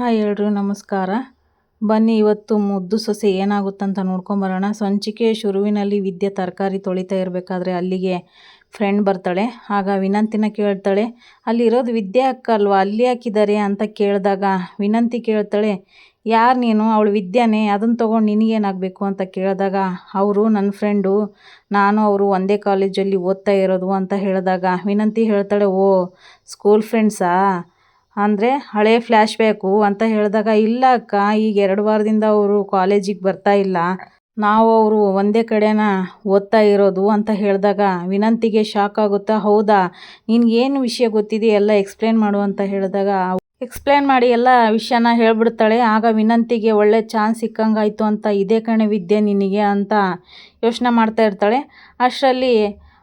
Hi ಹೇಳ್ರಿ ನಮಸ್ಕಾರ. ಬನ್ನಿ, ಇವತ್ತು ಮುದ್ದು ಸೊಸೆ ಏನಾಗುತ್ತಂತ ನೋಡ್ಕೊಂಬರೋಣ ಸಂಚಿಕೆ ಶುರುವಿನಲ್ಲಿ ವಿದ್ಯೆ ತರಕಾರಿ ತೊಳಿತಾ ಇರಬೇಕಾದ್ರೆ ಅಲ್ಲಿಗೆ ಫ್ರೆಂಡ್ ಬರ್ತಾಳೆ. ಆಗ ವಿನಂತಿನ ಕೇಳ್ತಾಳೆ ಅಲ್ಲಿರೋದು ವಿದ್ಯೆ ಅಕ್ಕ ಅಲ್ವಾ ಅಲ್ಲಿ ಹಾಕಿದ್ದಾರೆ? ಅಂತ ಕೇಳಿದಾಗ ವಿನಂತಿ ಕೇಳ್ತಾಳೆ, ಯಾರು ನೀನು? ಅವಳು ವಿದ್ಯಾನೇ ಅದನ್ನು ತೊಗೊಂಡು ನಿನಗೇನಾಗಬೇಕು? ಅಂತ ಕೇಳಿದಾಗ, ಅವರು ನನ್ನ ಫ್ರೆಂಡು ನಾನು ಅವರು ಒಂದೇ ಕಾಲೇಜಲ್ಲಿ ಓದ್ತಾ ಇರೋದು ಅಂತ ಹೇಳಿದಾಗ ವಿನಂತಿ ಹೇಳ್ತಾಳೆ, ಓ ಸ್ಕೂಲ್ ಫ್ರೆಂಡ್ಸಾ ಅಂದರೆ ಹಳೆ ಫ್ಲ್ಯಾಶ್ ಬ್ಯಾಕು ಅಂತ ಹೇಳಿದಾಗ, ಇಲ್ಲ ಅಕ್ಕ, ಈಗ ಎರಡು ವಾರದಿಂದ ಅವರು ಕಾಲೇಜಿಗೆ ಬರ್ತಾ ಇಲ್ಲ. ನಾವು ಅವರು ಒಂದೇ ಕಡೆನ ಓದ್ತಾ ಇರೋದು ಅಂತ ಹೇಳಿದಾಗ ವಿನಂತಿಗೆ ಶಾಕ್ ಆಗುತ್ತಾ, ಹೌದಾ? ನಿನ್ಗೇನು ವಿಷಯ ಗೊತ್ತಿದೆ, ಎಲ್ಲ ಎಕ್ಸ್ಪ್ಲೇನ್ ಮಾಡು ಅಂತ ಹೇಳಿದಾಗ ಎಕ್ಸ್ಪ್ಲೇನ್ ಮಾಡಿ ಎಲ್ಲ ವಿಷಯನ ಹೇಳ್ಬಿಡ್ತಾಳೆ. ಆಗ ವಿನಂತಿಗೆ ಒಳ್ಳೆ ಚಾನ್ಸ್ ಸಿಕ್ಕಂಗಾಯಿತು ಅಂತ, ಇದೇ ಕಣೆ ವಿದ್ಯೆ ನಿನಗೆ ಅಂತ ಯೋಚನೆ ಮಾಡ್ತಾ ಇರ್ತಾಳೆ. ಅಷ್ಟರಲ್ಲಿ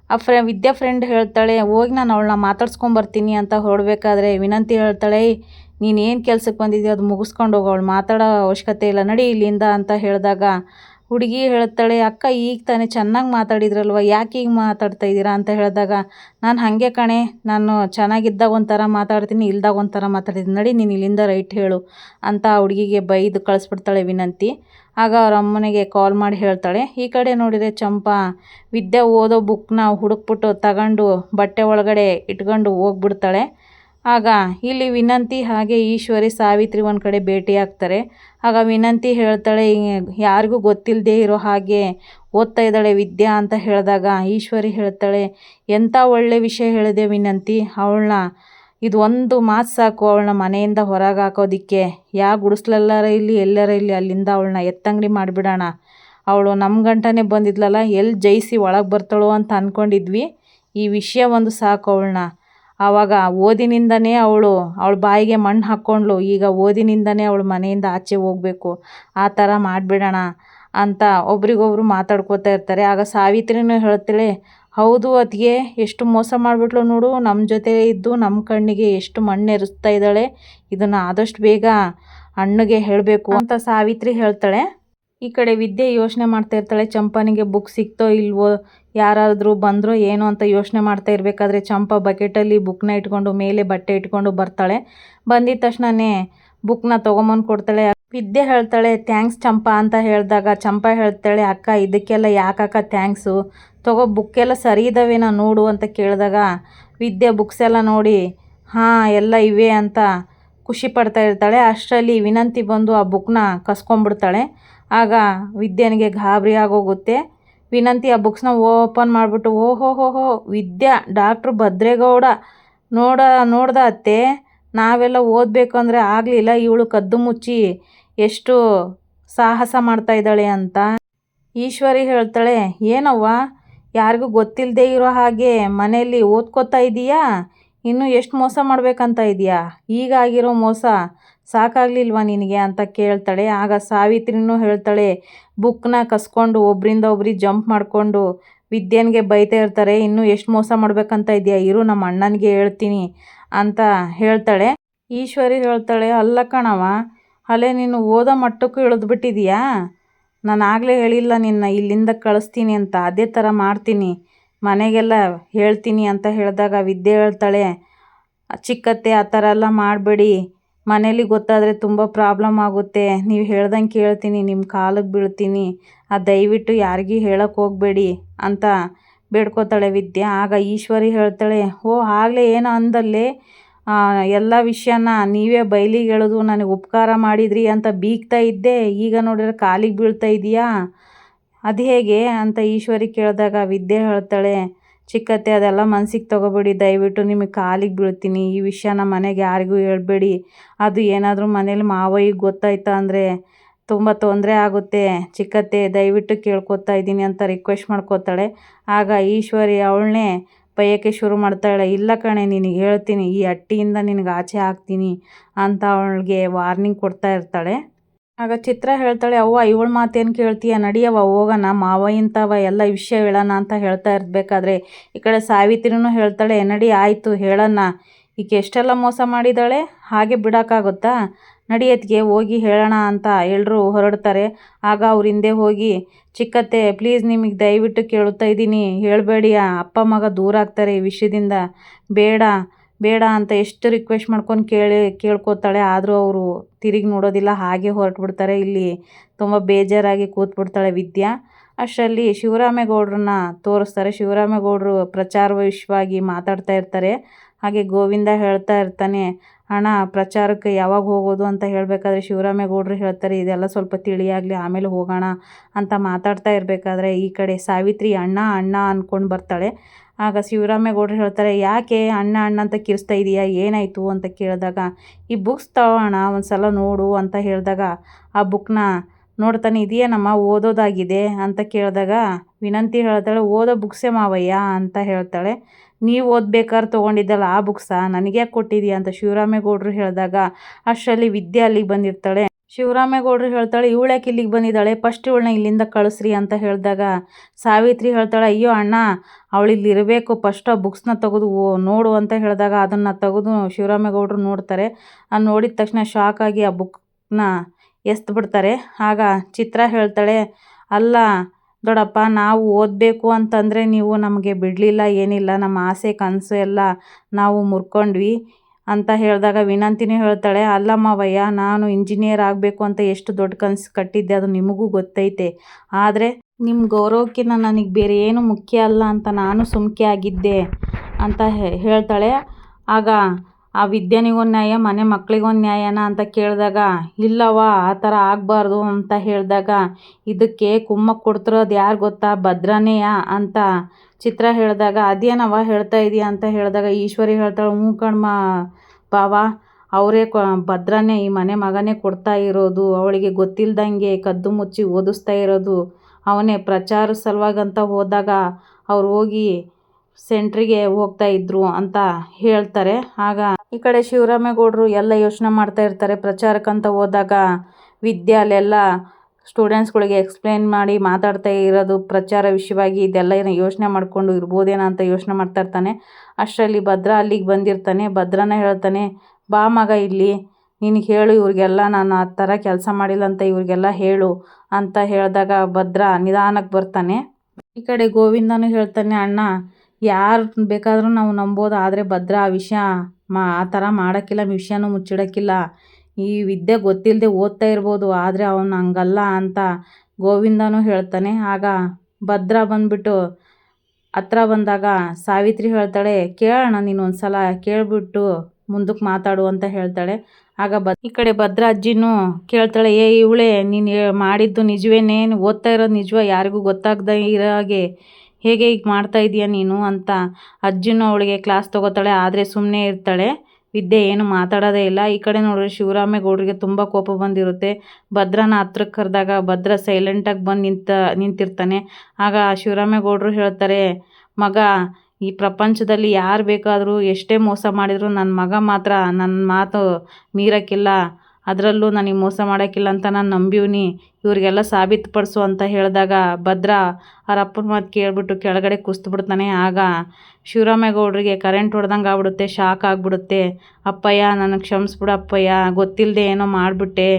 ಆ ಫ್ರೆ ವಿದ್ಯಾ ಫ್ರೆಂಡ್ ಹೇಳ್ತಾಳೆ, ಹೋಗಿ ನಾನು ಅವಳನ್ನ ಮಾತಾಡ್ಸ್ಕೊಂಬರ್ತೀನಿ ಅಂತ ಹೊರಡ್ಬೇಕಾದ್ರೆ ವಿನಂತಿ ಹೇಳ್ತಾಳೆ, ನೀನು ಏನು ಕೆಲ್ಸಕ್ಕೆ ಬಂದಿದ್ದೀಯ ಅದು ಮುಗಿಸ್ಕೊಂಡು ಹೋಗಿ, ಅವಳು ಮಾತಾಡೋ ಅವಶ್ಯಕತೆ ಇಲ್ಲ, ನಡಿ ಇಲ್ಲಿಂದ ಅಂತ ಹೇಳಿದಾಗ ಹುಡುಗಿ ಹೇಳ್ತಾಳೆ, ಅಕ್ಕ, ಈಗ ತಾನೇ ಚೆನ್ನಾಗಿ ಮಾತಾಡಿದ್ರಲ್ವ, ಯಾಕೆ ಈಗ ಮಾತಾಡ್ತಾ ಇದ್ದೀರಾ? ಅಂತ ಹೇಳಿದಾಗ, ನಾನು ಹಾಗೆ ಕಣೆ, ನಾನು ಚೆನ್ನಾಗಿದ್ದಾಗ ಒಂಥರ ಮಾತಾಡ್ತೀನಿ, ಇಲ್ದಾಗ ಒಂಥರ ಮಾತಾಡ್ತೀನಿ. ನಡಿ, ನೀನು ಇಲ್ಲಿಂದ ರೈಟ್ ಹೇಳು ಅಂತ ಹುಡುಗಿಗೆ ಬೈದು ಕಳಿಸ್ಬಿಡ್ತಾಳೆ ವಿನಂತಿ. ಆಗ ಅವ್ರ ಅಮ್ಮನಿಗೆ ಕಾಲ್ ಮಾಡಿ ಹೇಳ್ತಾಳೆ, ಈ ಕಡೆ ನೋಡಿದರೆ ಚಂಪಾ, ವಿದ್ಯೆ ಓದೋ ಬುಕ್ನ ಹುಡುಕ್ಬಿಟ್ಟು ತಗೊಂಡು ಬಟ್ಟೆ ಒಳಗಡೆ ಇಟ್ಕೊಂಡು ಹೋಗ್ಬಿಡ್ತಾಳೆ. ಆಗ ಇಲ್ಲಿ ವಿನಂತಿ ಹಾಗೆ ಈಶ್ವರಿ ಸಾವಿತ್ರಿ ಒಂದು ಕಡೆ ಭೇಟಿಯಾಗ್ತಾರೆ. ಆಗ ವಿನಂತಿ ಹೇಳ್ತಾಳೆ, ಯಾರಿಗೂ ಗೊತ್ತಿಲ್ಲದೆ ಇರೋ ಹಾಗೆ ಓದ್ತಾ ಇದ್ದಾಳೆ ವಿದ್ಯಾ ಅಂತ ಹೇಳಿದಾಗ ಈಶ್ವರಿ ಹೇಳ್ತಾಳೆ ಎಂಥ ಒಳ್ಳೆ ವಿಷಯ ಹೇಳಿದೆ ವಿನಂತಿ ಅವಳನ್ನ ಇದು ಒಂದು ಮಾತು ಸಾಕು ಅವಳನ್ನ ಮನೆಯಿಂದ ಹೊರಗೆ ಹಾಕೋದಿಕ್ಕೆ. ಯಾ ಗುಡಿಸ್ಲಲ್ಲಾರ ಇಲ್ಲಿ, ಎಲ್ಲರ ಇಲ್ಲಿ, ಅಲ್ಲಿಂದ ಅವಳನ್ನ ಎತ್ತಂಗಡಿ ಮಾಡಿಬಿಡೋಣ. ಅವಳು ನಮ್ಮ ಗಂಟನೇ ಬಂದಿದ್ಲಲ್ಲ ಎಲ್ಲಿ ಜಯಿಸಿ ಒಳಗೆ ಬರ್ತಾಳೋ ಅಂತ ಅಂದ್ಕೊಂಡಿದ್ವಿ ಈ ವಿಷಯ ಒಂದು ಸಾಕು ಅವಳನ್ನ ಆವಾಗ ಓದಿನಿಂದನೇ ಅವಳು, ಅವಳ ಬಾಯಿಗೆ ಮಣ್ಣು ಹಾಕ್ಕೊಂಡ್ಳು. ಈಗ ಓದಿನಿಂದನೇ ಅವಳು ಮನೆಯಿಂದ ಆಚೆ ಹೋಗಬೇಕು. ಆ ಥರ ಮಾಡಿಬಿಡೋಣ ಅಂತ ಒಬ್ರಿಗೊಬ್ರು ಮಾತಾಡ್ಕೋತಾ ಇರ್ತಾರೆ. ಆಗ ಸಾವಿತ್ರಿನೂ ಹೇಳ್ತಾಳೆ, ಹೌದು ಅತ್ತಿಗೆ, ಎಷ್ಟು ಮೋಸ ಮಾಡಿಬಿಟ್ಳು ನೋಡು. ನಮ್ಮ ಜೊತೆ ಇದ್ದು ನಮ್ಮ ಕಣ್ಣಿಗೆ ಎಷ್ಟು ಮಣ್ಣು ಎರಸ್ತಾ ಇದ್ದಾಳೆ. ಇದನ್ನು ಆದಷ್ಟು ಬೇಗ ಅಣ್ಣಗೆ ಹೇಳಬೇಕು ಅಂತ ಸಾವಿತ್ರಿ ಹೇಳ್ತಾಳೆ. ಈ ಕಡೆ ವಿದ್ಯೆ ಯೋಚನೆ ಮಾಡ್ತಾ ಇರ್ತಾಳೆ. ಚಂಪನಿಗೆ ಬುಕ್ ಸಿಕ್ತೋ ಇಲ್ವೋ ಯಾರಾದರೂ ಬಂದರೂ ಏನು ಅಂತ ಯೋಚನೆ ಮಾಡ್ತಾ ಇರಬೇಕಾದ್ರೆ ಚಂಪಾ ಬಕೆಟಲ್ಲಿ ಬುಕ್ನ ಇಟ್ಕೊಂಡು ಮೇಲೆ ಬಟ್ಟೆ ಇಟ್ಕೊಂಡು ಬರ್ತಾಳೆ. ಬಂದಿದ್ದ ತಕ್ಷಣನೇ ಬುಕ್ನ ತೊಗೊಂಬಂದು ಕೊಡ್ತಾಳೆ. ವಿದ್ಯೆ ಹೇಳ್ತಾಳೆ, ಥ್ಯಾಂಕ್ಸ್ ಚಂಪಾ ಅಂತ ಹೇಳಿದಾಗ ಚಂಪಾ ಹೇಳ್ತಾಳೆ, ಅಕ್ಕ, ಇದಕ್ಕೆಲ್ಲ ಯಾಕಕ್ಕ ಥ್ಯಾಂಕ್ಸು? ತಗೋ, ಬುಕ್ಕೆಲ್ಲ ಸರಿ ಇದ್ದಾವೇನೋ ನೋಡು ಅಂತ ಕೇಳಿದಾಗ ವಿದ್ಯೆ ಬುಕ್ಸ್ ಎಲ್ಲ ನೋಡಿ, ಹಾಂ, ಎಲ್ಲ ಇವೆ ಅಂತ ಖುಷಿ ಪಡ್ತಾ ಇರ್ತಾಳೆ. ಅಷ್ಟರಲ್ಲಿ ವಿನಂತಿ ಬಂದು ಆ ಬುಕ್ನ ಕಸ್ಕೊಂಡ್ಬಿಡ್ತಾಳೆ. ಆಗ ವಿದ್ಯನಿಗೆ ಗಾಬರಿ ಆಗೋಗುತ್ತೆ. ವಿನಂತಿ ಆ ಬುಕ್ಸ್ನ ಓಪನ್ ಮಾಡಿಬಿಟ್ಟು, ಓಹೋ, ಹೋ ಹೋ, ವಿದ್ಯಾ ಡಾಕ್ಟ್ರು ಭದ್ರೇಗೌಡ, ನೋಡ, ನೋಡ್ದ ಅತ್ತೆ, ನಾವೆಲ್ಲ ಓದಬೇಕು ಅಂದರೆ ಆಗಲಿಲ್ಲ, ಇವಳು ಕದ್ದು ಮುಚ್ಚಿ ಎಷ್ಟು ಸಾಹಸ ಮಾಡ್ತಾ ಇದ್ದಾಳೆ ಅಂತ. ಈಶ್ವರಿ ಹೇಳ್ತಾಳೆ, ಏನವ್ವ, ಯಾರಿಗೂ ಗೊತ್ತಿಲ್ಲದೆ ಇರೋ ಹಾಗೆ ಮನೆಯಲ್ಲಿ ಓದ್ಕೋತಾ ಇದೀಯಾ? ಇನ್ನೂ ಎಷ್ಟು ಮೋಸ ಮಾಡಬೇಕಂತ ಇದೆಯಾ? ಈಗಾಗಿರೋ ಮೋಸ ಸಾಕಾಗಲಿಲ್ವಾ ನಿನಗೆ ಅಂತ ಕೇಳ್ತಾಳೆ. ಆಗ ಸಾವಿತ್ರಿನೂ ಹೇಳ್ತಾಳೆ, ಬುಕ್ನ ಕಸ್ಕೊಂಡು ಒಬ್ಬರಿಂದ ಒಬ್ರಿಗೆ ಜಂಪ್ ಮಾಡಿಕೊಂಡು ವಿದ್ಯನ್ಗೆ ಬೈತಾ ಇರ್ತಾರೆ. ಇನ್ನೂ ಎಷ್ಟು ಮೋಸ ಮಾಡಬೇಕಂತ ಇದೆಯಾ? ಇರು, ನಮ್ಮ ಅಣ್ಣನಿಗೆ ಹೇಳ್ತೀನಿ ಅಂತ ಹೇಳ್ತಾಳೆ. ಈಶ್ವರಿ ಹೇಳ್ತಾಳೆ, ಅಲ್ಲ ಕಣವ ಅಲ್ಲೇ ನೀನು ಓದೋ ಮಟ್ಟಕ್ಕೂ ಇಳಿದ್ಬಿಟ್ಟಿದೀಯಾ? ನಾನು ಆಗಲೇ ಹೇಳಿಲ್ಲ ನಿನ್ನ, ಇಲ್ಲಿಂದ ಕಳಿಸ್ತೀನಿ ಅಂತ. ಅದೇ ಥರ ಮಾಡ್ತೀನಿ. ಮನೆಗೆಲ್ಲ ಹೇಳ್ತೀನಿ ಅಂತ ಹೇಳಿದಾಗ ವಿದ್ಯೆ ಹೇಳ್ತಾಳೆ, ಚಿಕ್ಕತ್ತೆ, ಆ ಥರ ಎಲ್ಲ ಮಾಡಬೇಡಿ. ಮನೇಲಿ ಗೊತ್ತಾದರೆ ತುಂಬ ಪ್ರಾಬ್ಲಮ್ ಆಗುತ್ತೆ. ನೀವು ಹೇಳ್ದಂಗೆ ಕೇಳ್ತೀನಿ ನಿಮ್ಮ ಕಾಲಿಗೆ ಬೀಳ್ತೀನಿ. ಆ ದಯವಿಟ್ಟು ಯಾರಿಗೂ ಹೇಳಕ್ಕೆ ಹೋಗಬೇಡಿ ಅಂತ ಬೇಡ್ಕೋತಾಳೆ ವಿದ್ಯೆ. ಆಗ ಈಶ್ವರಿ ಹೇಳ್ತಾಳೆ, ಓ, ಆಗಲೇ ಏನೋ ಅಂದಲ್ಲಿ? ಎಲ್ಲ ವಿಷಯನ ನೀವೇ ಬಯಲಿಗೆ ಎಳೆದು ನನಗೆ ಉಪಕಾರ ಮಾಡಿದ್ರಿ ಅಂತ ಬೀಗ್ತಾ ಇದ್ದೆ. ಈಗ ನೋಡಿದ್ರೆ ಕಾಲಿಗೆ ಬೀಳ್ತಾ ಇದೀಯಾ? ಅದು ಹೇಗೆ ಅಂತ ಈಶ್ವರಿ ಕೇಳಿದಾಗ ವಿದ್ಯೆ ಹೇಳ್ತಾಳೆ ಚಿಕ್ಕತ್ತೆ, ಅದೆಲ್ಲ ಮನ್ಸಿಗೆ ತೊಗೋಬೇಡಿ. ದಯವಿಟ್ಟು ನಿಮಗೆ ಕಾಲಿಗೆ ಬೀಳ್ತೀನಿ. ಈ ವಿಷಯನ ಮನೆಗೆ ಯಾರಿಗೂ ಹೇಳಬೇಡಿ. ಅದು ಏನಾದರೂ ಮನೇಲಿ ಮಾವಯ್ಯಗೆ ಗೊತ್ತಾಯ್ತು ಅಂದರೆ ತುಂಬ ತೊಂದರೆ ಆಗುತ್ತೆ. ಚಿಕ್ಕತ್ತೆ, ದಯವಿಟ್ಟು ಕೇಳ್ಕೊತಾ ಇದ್ದೀನಿ ಅಂತ ರಿಕ್ವೆಸ್ಟ್ ಮಾಡ್ಕೋತಾಳೆ. ಆಗ ಈಶ್ವರಿ ಅವಳನ್ನೇ ಬೈಯೋಕ್ಕೆ ಶುರು ಮಾಡ್ತಾಳೆ. ಇಲ್ಲ ಕಣೆ ನಿನಗೆ ಹೇಳ್ತೀನಿ. ಈ ಹಟ್ಟಿಯಿಂದ ನಿನಗೆ ಆಚೆ ಹಾಕ್ತೀನಿ ಅಂತ ಅವಳಿಗೆ ವಾರ್ನಿಂಗ್ ಕೊಡ್ತಾ ಇರ್ತಾಳೆ. ಆಗ ಚಿತ್ರ ಹೇಳ್ತಾಳೆ, ಅವ್ವ, ಇವಳ ಮಾತೇನು ಕೇಳ್ತೀಯ? ನಡಿಯವ ಹೋಗೋಣ. ಮಾವ ಇಂಥವ ಎಲ್ಲ ವಿಷಯ ಹೇಳೋಣ ಅಂತ ಹೇಳ್ತಾ ಇರಬೇಕಾದ್ರೆ ಈ ಕಡೆ ಸಾವಿತ್ರಿನೂ ಹೇಳ್ತಾಳೆ, ನಡಿ, ಆಯಿತು ಹೇಳೋಣ ಈಕೆ ಎಷ್ಟೆಲ್ಲ ಮೋಸ ಮಾಡಿದ್ದಾಳೆ ಹಾಗೆ ಬಿಡೋಕ್ಕಾಗುತ್ತಾ? ನಡಿಯತ್ಗೆ, ಹೋಗಿ ಹೇಳೋಣ ಅಂತ ಎಲ್ಲರೂ ಹೊರಡ್ತಾರೆ. ಆಗ ಅವ್ರ ಹಿಂದೆ ಹೋಗಿ, ಚಿಕ್ಕತ್ತೆ, ಪ್ಲೀಸ್ ನಿಮಗೆ ದಯವಿಟ್ಟು ಕೇಳುತ್ತಾ ಇದ್ದೀನಿ. ಹೇಳಬೇಡಿ ಅಪ್ಪ ಮಗ ದೂರ ಆಗ್ತಾರೆ ಈ ವಿಷಯದಿಂದ. ಬೇಡ. ಬೇಡ ಅಂತ ಎಷ್ಟು ರಿಕ್ವೆಸ್ಟ್ ಮಾಡ್ಕೊಂಡು ಕೇಳಿ, ಕೇಳ್ಕೊತಾಳೆ. ಆದರೂ ಅವರು ತಿರುಗಿ ನೋಡೋದಿಲ್ಲ, ಹಾಗೆ ಹೊರಟ್ಬಿಡ್ತಾರೆ. ಇಲ್ಲಿ ತುಂಬ ಬೇಜಾರಾಗಿ ಕೂತ್ಬಿಡ್ತಾಳೆ ವಿದ್ಯಾ. ಅಷ್ಟರಲ್ಲಿ ಶಿವರಾಮೇಗೌಡ್ರನ್ನ ತೋರಿಸ್ತಾರೆ. ಶಿವರಾಮೇಗೌಡರು ಪ್ರಚಾರ ವಿಷಯವಾಗಿ ಮಾತಾಡ್ತಾ ಇರ್ತಾರೆ. ಹಾಗೆ ಗೋವಿಂದ ಹೇಳ್ತಾ ಇರ್ತಾನೆ, ಅಣ್ಣ, ಪ್ರಚಾರಕ್ಕೆ ಯಾವಾಗ ಹೋಗೋದು ಅಂತ ಹೇಳಬೇಕಾದ್ರೆ ಶಿವರಾಮೇಗೌಡರು ಹೇಳ್ತಾರೆ, ಇದೆಲ್ಲ ಸ್ವಲ್ಪ ತಿಳಿಯಾಗಲಿ, ಆಮೇಲೆ ಹೋಗೋಣ ಅಂತ ಮಾತಾಡ್ತಾ ಇರಬೇಕಾದ್ರೆ ಈ ಕಡೆ ಸಾವಿತ್ರಿ ಅಣ್ಣ ಅಣ್ಣ ಅಂದ್ಕೊಂಡು ಬರ್ತಾಳೆ. ಆಗ ಶಿವರಾಮೇಗೌಡರು ಹೇಳ್ತಾರೆ, ಯಾಕೆ ಅಣ್ಣ ಅಣ್ಣ ಅಂತ ಕಿರಿಸ್ತಾ ಇದೆಯಾ? ಏನಾಯಿತು? ಅಂತ ಕೇಳಿದಾಗ, ಈ ಬುಕ್ಸ್ ತಗೋಣ ಒಂದು ಸಲ ನೋಡು ಅಂತ ಹೇಳಿದಾಗ, ಆ ಬುಕ್ನ ನೋಡ್ತಾನೆ ಇದೆಯೇನಮ್ಮ ಓದೋದಾಗಿದೆ? ಅಂತ ಕೇಳಿದಾಗ, ವಿನಂತಿ ಹೇಳ್ತಾಳೆ, ಓದೋ ಬುಕ್ಸೇ ಮಾವಯ್ಯ, ಅಂತ ಹೇಳ್ತಾಳೆ. ನೀವು ಓದ್ಬೇಕಾದ್ರೆ ತೊಗೊಂಡಿದ್ದಲ್ಲ ಆ ಬುಕ್ಸಾ? ನನಗೆ ಕೊಟ್ಟಿದೀಯ? ಅಂತ ಶಿವರಾಮೇಗೌಡರು ಹೇಳಿದಾಗ, ಅಷ್ಟರಲ್ಲಿ ವಿದ್ಯೆ ಅಲ್ಲಿಗೆ ಬಂದಿರ್ತಾಳೆ. ಶಿವರಾಮೇಗೌಡರು ಹೇಳ್ತಾಳೆ ಇವಳ್ಯಾಕೆ ಇಲ್ಲಿಗೆ ಬಂದಿದ್ದಾಳೆ? ಫಸ್ಟ್ ಇವಳನ್ನ ಇಲ್ಲಿಂದ ಕಳಿಸ್ರಿ, ಅಂತ ಹೇಳಿದಾಗ, ಸಾವಿತ್ರಿ ಹೇಳ್ತಾಳೆ, ಅಯ್ಯೋ ಅಣ್ಣ ಅವಳಿಲ್ಲಿ ಇರಬೇಕು, ಫಸ್ಟ್ ಆ ಬುಕ್ಸ್ನ ತೆಗೆದು ನೋಡು, ಅಂತ ಹೇಳಿದಾಗ, ಅದನ್ನು ತೆಗೆದು ಶಿವರಾಮೇಗೌಡರು ನೋಡ್ತಾರೆ. ಆ ನೋಡಿದ ತಕ್ಷಣ ಶಾಕ್ ಆಗಿ ಆ ಬುಕ್ನ ಎಸ್ದು ಬಿಡ್ತಾರೆ. ಆಗ ಚಿತ್ರ ಹೇಳ್ತಾಳೆ, ಅಲ್ಲ ದೊಡ್ಡಪ್ಪ ನಾವು ಓದಬೇಕು ಅಂತಂದರೆ ನೀವು ನಮಗೆ ಬಿಡಲಿಲ್ಲ, ಏನಿಲ್ಲ, ನಮ್ಮ ಆಸೆ, ಕನಸು ಎಲ್ಲ ನಾವು ಮುರ್ಕೊಂಡ್ವಿ ಅಂತ ಹೇಳಿದಾಗ ವಿನಂತಿನೂ ಹೇಳ್ತಾಳೆ, ಅಲ್ಲ ಮಾವಯ್ಯ, ನಾನು ಇಂಜಿನಿಯರ್ ಆಗಬೇಕು ಅಂತ ಎಷ್ಟು ದೊಡ್ಡ ಕನಸು ಕಟ್ಟಿದ್ದೆ, ಅದು ನಿಮಗೂ ಗೊತ್ತೈತೆ. ಆದರೆ ನಿಮ್ಮ ಗೌರವಕ್ಕಿಂತ ನನಗೆ ಬೇರೆ ಏನು ಮುಖ್ಯ ಅಲ್ಲ ಅಂತ ನಾನು ಸುಮ್ಕೆ ಆಗಿದ್ದೆ ಅಂತ ಹೇಳ್ತಾಳೆ. ಆಗ ಆ ವಿದ್ಯಾನಿಗೊಂದು ನ್ಯಾಯ, ಮನೆ ಮಕ್ಳಿಗೊಂದು ನ್ಯಾಯನ ಅಂತ ಕೇಳಿದಾಗ, ಇಲ್ಲವ್ವ, ಆ ಥರ ಆಗಬಾರ್ದು ಅಂತ ಹೇಳಿದಾಗ, ಇದಕ್ಕೆ ಕುಮ್ಮಕ್ಕು ಕೊಡ್ತಿರೋದು ಯಾರು ಗೊತ್ತಾ? ಭದ್ರನೇಯ ಅಂತ ಚಿತ್ರ ಹೇಳಿದಾಗ, ಅದೇನವ್ವ ಹೇಳ್ತಾ ಇದೀಯ ಅಂತ ಹೇಳಿದಾಗ, ಈಶ್ವರಿ ಹೇಳ್ತಾಳೆ, ಹ್ಞೂ ಕಣ್ಮ ಪಾವ ಅವರೇ ಭದ್ರನೇ, ಈ ಮನೆ ಮಗನೇ ಕೊಡ್ತಾ ಇರೋದು, ಅವಳಿಗೆ ಗೊತ್ತಿಲ್ದಂಗೆ ಕದ್ದು ಮುಚ್ಚಿ ಓದಿಸ್ತಾ ಇರೋದು, ಅವನೇ ಪ್ರಚಾರ ಸಲುವಾಗಂತ ಹೋದಾಗ, ಅವ್ರು ಹೋಗಿ ಸೆಂಟ್ರಿಗೆ ಹೋಗ್ತಾ ಇದ್ರು ಅಂತ ಹೇಳ್ತಾರೆ. ಆಗ ಈ ಕಡೆ ಶಿವರಾಮೇಗೌಡರು ಎಲ್ಲ ಯೋಚನೆ ಮಾಡ್ತಾ ಇರ್ತಾರೆ. ಪ್ರಚಾರಕ್ಕಂತ ಹೋದಾಗ ವಿದ್ಯೆ ಅಲ್ಲೆಲ್ಲ ಸ್ಟೂಡೆಂಟ್ಸ್ಗಳಿಗೆ ಎಕ್ಸ್ಪ್ಲೇನ್ ಮಾಡಿ ಮಾತಾಡ್ತಾ ಇರೋದು ಪ್ರಚಾರ ವಿಷಯವಾಗಿ ಇದೆಲ್ಲ ಏನೋ ಯೋಚನೆ ಮಾಡಿಕೊಂಡು ಇರ್ಬೋದೇನೋ ಅಂತ ಯೋಚನೆ ಮಾಡ್ತಾ ಇರ್ತಾನೆ. ಅಷ್ಟರಲ್ಲಿ ಭದ್ರ ಅಲ್ಲಿಗೆ ಬಂದಿರ್ತಾನೆ. ಭದ್ರನ ಹೇಳ್ತಾನೆ, ಬಾ ಮಗ ಇಲ್ಲಿ ನಿನಗೆ ಹೇಳು, ಇವ್ರಿಗೆಲ್ಲ ನಾನು ಆ ಥರ ಕೆಲಸ ಮಾಡಿಲ್ಲ ಅಂತ ಇವ್ರಿಗೆಲ್ಲ ಹೇಳು ಅಂತ ಹೇಳಿದಾಗ ಭದ್ರ ನಿಧಾನಕ್ಕೆ ಬರ್ತಾನೆ. ಈ ಕಡೆ ಗೋವಿಂದನೂ ಹೇಳ್ತಾನೆ, ಅಣ್ಣ ಯಾರು ಬೇಕಾದರೂ ನಾವು ನಂಬೋದು, ಆದರೆ ಭದ್ರ ಆ ವಿಷಯ ಮಾ, ಆ ಥರ ಮಾಡೋಕ್ಕಿಲ್ಲ ವಿಷಯನೂ ಮುಚ್ಚಿಡೋಕ್ಕಿಲ್ಲ. ಈ ವಿದ್ಯೆ ಗೊತ್ತಿಲ್ಲದೆ ಓದ್ತಾ ಇರ್ಬೋದು, ಆದರೆ ಅವನು ಹಂಗಲ್ಲ ಅಂತ ಗೋವಿಂದನೂ ಹೇಳ್ತಾನೆ. ಆಗ ಭದ್ರ ಬಂದುಬಿಟ್ಟು ಹತ್ರ ಬಂದಾಗ ಸಾವಿತ್ರಿ ಹೇಳ್ತಾಳೆ ಕೇಳೋಣ ನೀನು ಒಂದು ಸಲ ಕೇಳಿಬಿಟ್ಟು ಮುಂದಕ್ಕೆ ಮಾತಾಡು ಅಂತ ಹೇಳ್ತಾಳೆ. ಆಗ ಬ ಈ ಕಡೆ ಭದ್ರ ಅಜ್ಜಿನೂ ಕೇಳ್ತಾಳೆ, ಏ, ಇವಳೆ, ನೀನು ಮಾಡಿದ್ದು ನಿಜವೇನೇ? ಓದ್ತಾ ಇರೋದು ನಿಜವ? ಯಾರಿಗೂ ಗೊತ್ತಾಗ್ದ ಇರೋ ಹಾಗೆ ಹೇಗೆ ಈಗ ಮಾಡ್ತಾ ಇದೀಯ ನೀನು ಅಂತ ಅಜ್ಜಿನೂ ಅವಳಿಗೆ ಕ್ಲಾಸ್ ತೊಗೋತಾಳೆ, ಆದರೆ ಸುಮ್ಮನೆ ಇರ್ತಾಳೆ. ವಿದ್ಯೆ ಏನು ಮಾತಾಡೋದೇ ಇಲ್ಲ. ಈ ಕಡೆ ನೋಡಿದ್ರೆ ಶಿವರಾಮೇಗೌಡರಿಗೆ ತುಂಬ ಕೋಪ ಬಂದಿರುತ್ತೆ. ಭದ್ರನ ಹತ್ರಕ್ಕೆ ಕರೆದಾಗ ಭದ್ರ ಸೈಲೆಂಟಾಗಿ ಬಂದು ನಿಂತ, ನಿಂತಿರ್ತಾನೆ. ಆಗ ಶಿವರಾಮೇಗೌಡರು ಹೇಳ್ತಾರೆ, ಮಗ, ಈ ಪ್ರಪಂಚದಲ್ಲಿ ಯಾರು ಬೇಕಾದರೂ ಎಷ್ಟೇ ಮೋಸ ಮಾಡಿದರೂ ನನ್ನ ಮಗ ಮಾತ್ರ ನನ್ನ ಮಾತು ಮೀರೋಕ್ಕಿಲ್ಲ. ಅದರಲ್ಲೂ ನನಗೆ ಮೋಸ ಮಾಡೋಕ್ಕಿಲ್ಲ ಅಂತ ನಾನು ನಂಬಿವ್ನಿ ಇವರಿಗೆಲ್ಲ ಸಾಬೀತುಪಡಿಸು ಅಂತ ಹೇಳಿದಾಗ ಭದ್ರ ಅವ್ರ ಅಪ್ಪನ ಮಾತು ಕೇಳಿಬಿಟ್ಟು ಕೆಳಗಡೆ ಕುಸ್ದುಬಿಡ್ತಾನೆ ಆಗ ಶಿವರಾಮೇಗೌಡರಿಗೆ ಕರೆಂಟ್ ಹೊಡೆದಂಗೆ ಆಗ್ಬಿಡುತ್ತೆ ಶಾಕ್ ಆಗ್ಬಿಡುತ್ತೆ. ಅಪ್ಪಯ್ಯ ನನಗೆ ಕ್ಷಮಿಸ್ಬಿಡು ಅಪ್ಪಯ್ಯ ಗೊತ್ತಿಲ್ಲದೆ ಏನೋ ಮಾಡಿಬಿಟ್ಟೆ.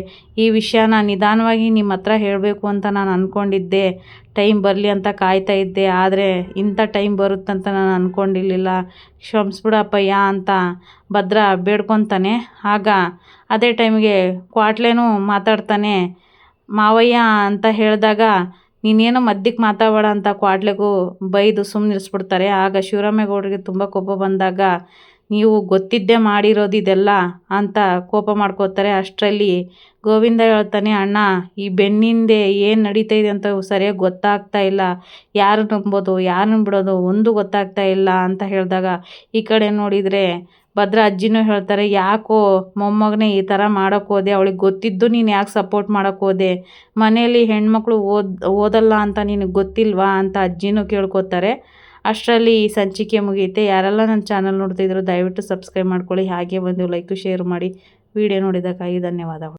ಈ ವಿಷಯನ ನಿಧಾನವಾಗಿ ನಿಮ್ಮ ಹತ್ರ ಹೇಳಬೇಕು ಅಂತ ನಾನು ಅಂದ್ಕೊಂಡಿದ್ದೆ ಟೈಮ್ ಬರಲಿ ಅಂತ ಕಾಯ್ತಾ ಇದ್ದೆ, ಆದರೆ ಇಂಥ ಟೈಮ್ ಬರುತ್ತಂತ ನಾನು ಅಂದ್ಕೊಂಡಿರ್ಲಿಲ್ಲ ಕ್ಷಮಿಸ್ಬಿಡು ಅಪ್ಪಯ್ಯ ಅಂತ ಭದ್ರ ಬೇಡ್ಕೊತಾನೆ. ಆಗ ಅದೇ ಟೈಮ್ಗೆ ಕ್ವಾಟ್ಲೇನೂ ಮಾತಾಡ್ತಾನೆ, ಮಾವಯ್ಯ ಅಂತ ಹೇಳಿದಾಗ ನೀನೇನೋ ಮಧ್ಯಕ್ಕೆ ಮಾತಾಡಬೇಡ ಅಂತ ಕ್ವಾಡ್ಲೆಗೂ ಬೈದು ಸುಮ್ಮನೆ ನಿಲ್ಲಿಸ್ಬಿಡ್ತಾರೆ ಆಗ ಶಿವರಾಮೇಗೌಡರಿಗೆ ತುಂಬ ಕೋಪ ಬಂದಾಗ, ನೀವು ಗೊತ್ತಿದ್ದೇ ಮಾಡಿರೋದು ಇದೆಲ್ಲ? ಅಂತ ಕೋಪ ಮಾಡ್ಕೋತಾರೆ. ಅಷ್ಟರಲ್ಲಿ ಗೋವಿಂದ ಹೇಳ್ತಾನೆ, ಅಣ್ಣ, ಈ ಬೆನ್ನಿಂದೆ ಏನು ನಡೀತಾ ಇದೆ ಅಂತ ಸರಿಯಾಗಿ ಗೊತ್ತಾಗ್ತಾ ಇಲ್ಲ. ಯಾರು ನಂಬೋದು ಯಾರನ್ನ ಬಿಡೋದು ಒಂದು ಗೊತ್ತಾಗ್ತಾ ಇಲ್ಲ, ಅಂತ ಹೇಳಿದಾಗ, ಈ ಕಡೆ ನೋಡಿದರೆ ಭದ್ರ ಅಜ್ಜಿನೂ ಹೇಳ್ತಾರೆ, ಯಾಕೋ ಮೊಮ್ಮಗನೇ ಈ ಥರ ಮಾಡೋಕ್ಕೆ ಹೋದೆ? ಅವಳಿಗೆ ಗೊತ್ತಿದ್ದು ನೀನು ಯಾಕೆ ಸಪೋರ್ಟ್ ಮಾಡೋಕ್ಕೆ ಹೋದೆ? ಮನೆಯಲ್ಲಿ ಹೆಣ್ಮಕ್ಳು ಓದ್, ಓದಲ್ಲ ಅಂತ ನಿನಗೆ ಗೊತ್ತಿಲ್ವಾ? ಅಂತ ಅಜ್ಜಿನೂ ಕೇಳ್ಕೊತಾರೆ. ಅಷ್ಟರಲ್ಲಿ ಈ ಸಂಚಿಕೆ ಮುಗಿಯುತ್ತೆ ಯಾರೆಲ್ಲ ನನ್ನ ಚಾನಲ್ ನೋಡ್ತಿದ್ರು ದಯವಿಟ್ಟು ಸಬ್ಸ್ಕ್ರೈಬ್ ಮಾಡ್ಕೊಳ್ಳಿ. ಹಾಗೆ ಒಂದು ಲೈಕು ಶೇರ್ ಮಾಡಿ. ವಿಡಿಯೋ ನೋಡಿದ್ದಕ್ಕಾಗಿ ಧನ್ಯವಾದಗಳು.